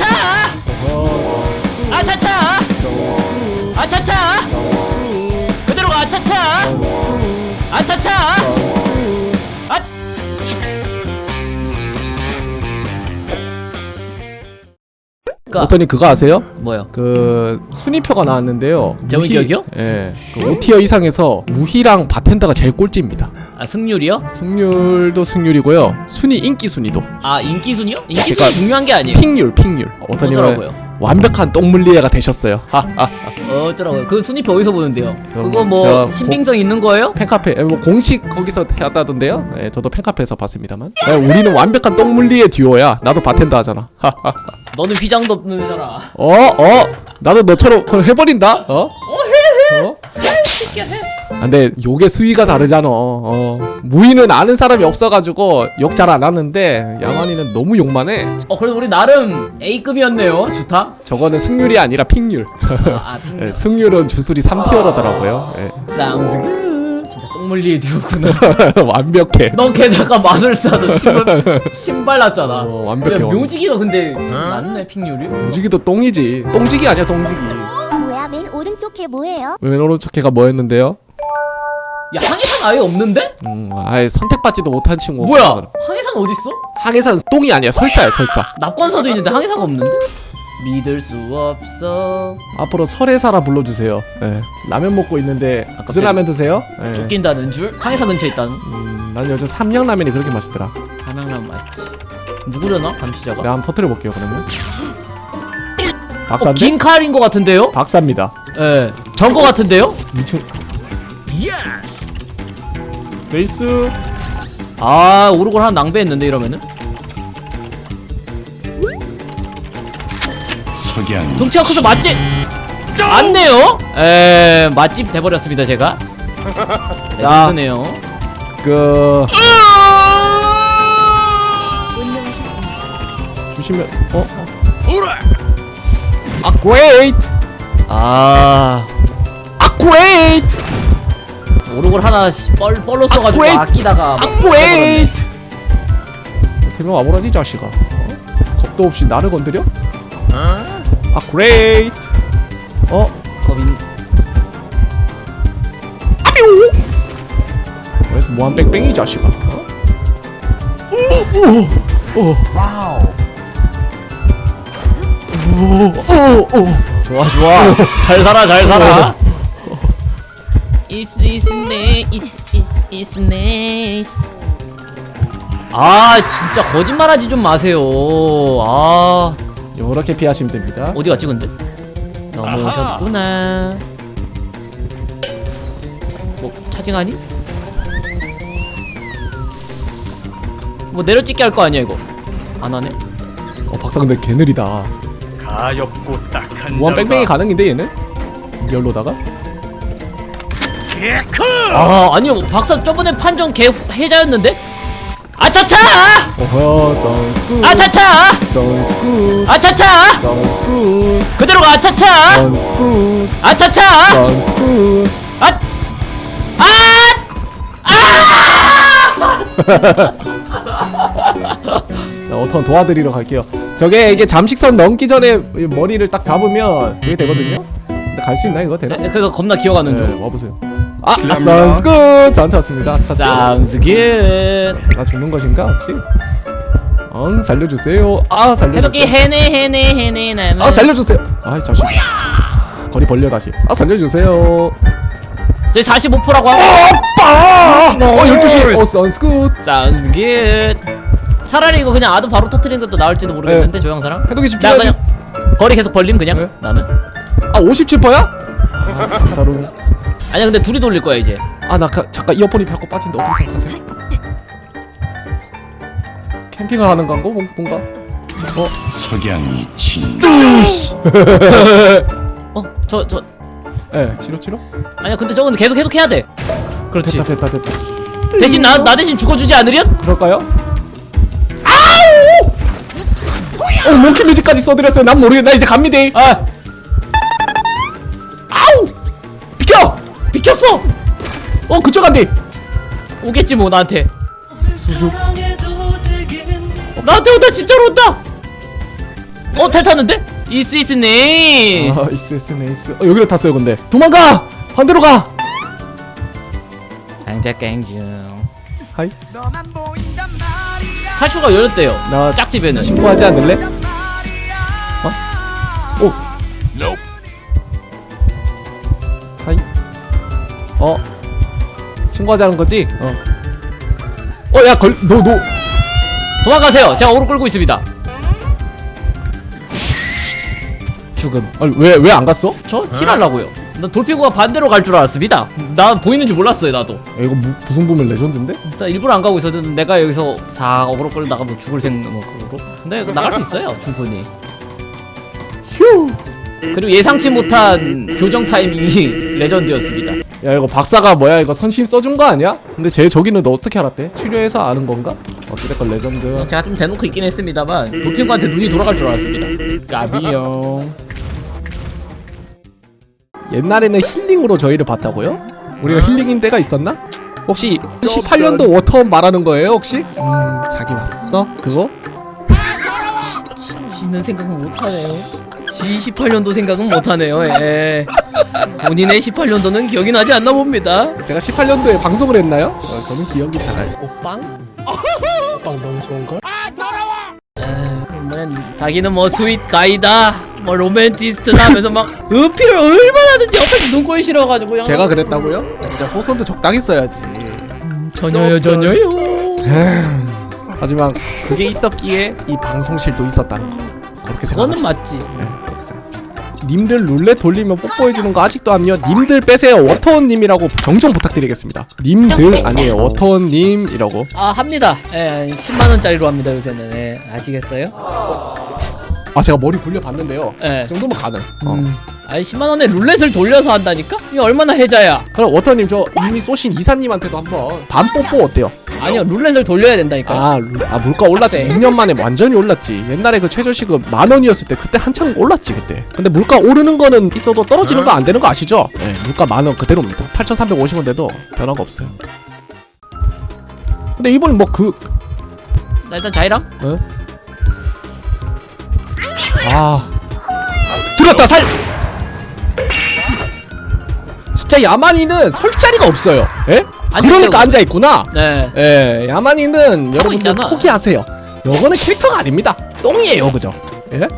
아 그니까 어떠니 그거 아세요? 뭐요? 그 순위표가 나왔는데요. 재훈이 무희- 기억이요? 예. 그 5티어 이상에서 무희랑 바텐더가 제일 꼴찌입니다. 아 승률이요? 승률도 승률이고요. 순위 인기 순위도 아 인기 순위요? 인기 순위 그러니까 중요한 게 아니에요. 픽률 픽률. 어떠니 어쩌라고요? 완벽한 똥물리애가 되셨어요. 어쩌라고요? 그 순위표 어디서 보는데요? 그럼 그거 뭐 저 신빙성 있는 거예요? 팬카페 에, 뭐 공식 거기서 했다던데요. 네, 저도 팬카페에서 봤습니다만. 야, 우리는 완벽한 똥물리애 듀오야. 나도 바텐더 하잖아. 너는 휘장도 없는 회사라. 어, 어, 나도 너처럼 그럼 해버린다. 어? 어, 해, 해. 아, 근데 요게 수위가 다르잖아. 어. 무희는 아는 사람이 없어가지고 욕 잘 안 하는데 야만이는 너무 욕만 해. 어 그래도 우리 나름 A급이었네요. 주타. 저거는 승률이 아니라 픽률. 아, 아 예, 핑. 승률은 주술이 3티어라더라고요. 예. Sounds good. 진짜 똥물리에 듀오구나. 완벽해. 너 게다가 마술사도 침, 침 발랐잖아. 어, 완벽해. 야, 묘지기가 근데 낫네 픽률이. 뮤직이도 똥이지. 똥지기 아니야 똥지기. 오른쪽 해 뭐예요? 맨 오른쪽해가 뭐였는데요? 야 항해산 아예 없는데? 음, 아예 선택받지도 못한 친구. 뭐야? 항해산 어딨어? 항해산 똥이 아니야 설사야 설사. 납관서도 있는데 항해사가 없는데? 믿을 수 없어. 앞으로 설해사라 불러주세요. 예. 라면 먹고 있는데 무슨 라면 드세요? 예. 쫓긴다는 줄? 항해사 근처에 있다는? 음, 난 요즘 삼양 라면이 그렇게 맛있더라. 삼양라면 맛있지. 누구려나? 감시자가? 내가 한번 터뜨려 볼게요 그러면. 어, 박사인데? 김칼인 것 같은데요? 박사입니다. 예. 전거 같은데요? 미충. 베이스. 아 오르골 하나 낭비했는데 이러면은 석양 덩치가 커서 맛집 맞네요 에 맛집 돼버렸습니다 제가 자. 힘드네요 그 주시면 어? 아 great. 아아 great. 오르골 하나 씨, 뻘, 뻘로 써가지고 그레이트. 아끼다가 아 great. 대명 와보라지 이 자식아. 어? 겁도 없이 나를 건드려? 아 great. 어? 겁인 아비오. 그래서 뭐한 뺑뺑이 이 자식아. 어? 우. 와우 오, 오, 오. 좋아 좋아 잘 살아 잘 살아 이스 이스 네 이스 이스 이스 네 이스 아 진짜 거짓말하지 좀 마세요 아 요렇게 피하시면 됩니다. 어디 갔지 근데? 넘어오셨구나 뭐 차징하니? 뭐 내려찍기 할 거 아니야 이거 안 하네? 어, 박사 근데 개 느리다. 가엾고 딱 한 무한 뺑뺑이 가능인데 얘는? 열로다가? 개크 아 아니요 박사 저번에 판정 개 후- 해자였는데? 아차차! 어허. 아차차! 아차차! 그대로 가 아차차! 아차차! good. 아! 자, 어떤 도와드리러 갈게요. 저게 이게 잠식선 넘기 전에 이 머리를 딱 잡으면 그게 되거든요. 근데 갈 수 있나 이거 되나? 네, 그거 겁나 기어가는 네, 중 와보세요. 아, 아 sounds good. 저한테 왔습니다. 자, Sounds good 나 죽는 것인가 혹시? 응, 살려주세요. 아, 해독기 살려주세요. 해내 해내 해내 나는 아, 살려주세요. 아이 자식. 거리 벌려 다시. 아, 살려주세요. 저희 45%라고 하고 오빠! 어, 12시. 어, sounds good. Sounds good 차라리 이거 그냥 아도 바로 터트리는 것도 나을지도 모르겠는데 저 영사랑 해독이 나 집중하지. 그냥 거리 계속 벌림 그냥 네. 나는 아, 57%야? 아, 사로. 아니야 근데 둘이 돌릴 거야 이제 아, 나 가, 잠깐 이어폰이 자꾸 빠진데 어떻게 생각하세요? 캠핑을 하는 건가? 뭐- 뭔가? 어? 석양이 친 어저 저 예, 치료 치료? 아니야 근데 저건 계속 계속 해야 돼 그렇지 됐다, 됐다, 됐다. 대신 나, 나 대신 죽어주지 않으련? 그럴까요? 어, 몽키 뮤직까지 써드렸어요. 난 모르겠나 이제 갑니다. 아 아우! 비켜! 비켰어! 어, 그쪽 안돼. 오겠지 뭐 나한테 수줍. 나한테 온다 진짜로 온다 어, 탈 탔는데? 이스 이스 네이스. 아 이스 네이스 어, 여기로 탔어요 근데 도망가 반대로 가 상자 깽중. 하이 탈출가 열렸대요. 나 짝집에는. 신고하지 않을래? 신고하자는 거지? 어 어 야걸너너 너, 도망가세요. 제가 오로 끌고 있습니다. 죽음 아니 왜 왜 안 갔어? 저 힐하려고요. 나 돌핀구가 반대로 갈 줄 알았습니다. 나 보이는 줄 몰랐어요, 나도. 야, 이거 무, 부승부면 레전드인데? 나 일부러 안 가고 있었는데 내가 여기서 사 어그로 끌다가 뭐 죽을 생각으로. 근데 나갈 수 있어요, 충분히. 휴 그리고 예상치 못한 교정 타이밍이 레전드였습니다. 야 이거 박사가 뭐야 이거 선심 써준 거 아니야? 근데 제 저기는 너 어떻게 알았대? 치료해서 아는 건가? 어찌됐건 레전드 제가 좀 대놓고 있긴 했습니다만 돌핀구한테 눈이 돌아갈 줄 알았습니다. 까비용 옛날에는 힐링으로 저희를 봤다고요? 우리가 힐링인 때가 있었나? 혹시 18년도 워터원 말하는 거예요 혹시? 음 자기 왔어? 그거? 지는 생각은 못하네요. 지 18년도 생각은 못하네요. 예. 본인의 18년도는 기억이 나지 않나 봅니다. 제가 18년도에 방송을 했나요? 어, 저는 기억이 잘 오빵? 오빵 너무 좋은걸? 이번엔 자기는 뭐 스윗 가이다, 뭐 로맨티스트다 하면서 막 어필을 얼마나 하든지 옆에서 눈꼴 싫어가지고 그냥 제가 그랬다고요? 진짜 소설도 적당히 써야지 전혀요 전혀요. 하지만 그게 있었기에 이 방송실도 있었다는 거 그렇게 그거는 생각합시다 맞지. 네. 님들 룰렛 돌리면 뽀뽀해주는 거 아직도 안요 님들 빼세요 워터원님이라고 병정 부탁드리겠습니다 님들 아니에요 워터원님이라고 아 합니다. 예, 10만 원짜리로 합니다 요새는. 예, 아시겠어요? 아 제가 머리 굴려봤는데요 예. 그 정도면 가능 어. 음. 아니 10만 원에 룰렛을 돌려서 한다니까? 이게 얼마나 해자야? 그럼 워터님 저 이미 쏘신 이사님한테도 한번 반 뽀뽀 어때요? 아니요 룰렛을 돌려야 된다니까요. 아, 룰- 아 물가 올랐지. 네. 6년 만에 완전히 올랐지. 옛날에 그 최저시급 만 원이었을 때 그때 한창 올랐지 그때. 근데 물가 오르는 거는 있어도 떨어지는 거 안 되는 거 아시죠? 네. 물가 만 원 그대로입니다. 8,350원 돼도 변화가 없어요. 근데 이번엔 뭐그 나 일단 자이랑. 아. 들었다 살! 진짜 야만이는 설 자리가 없어요. 예? 그러니까 앉아 있구나 네. 예 야만이는 여러분들 있잖아. 포기하세요 요거는 캐릭터가 아닙니다 똥이에요 그죠 예?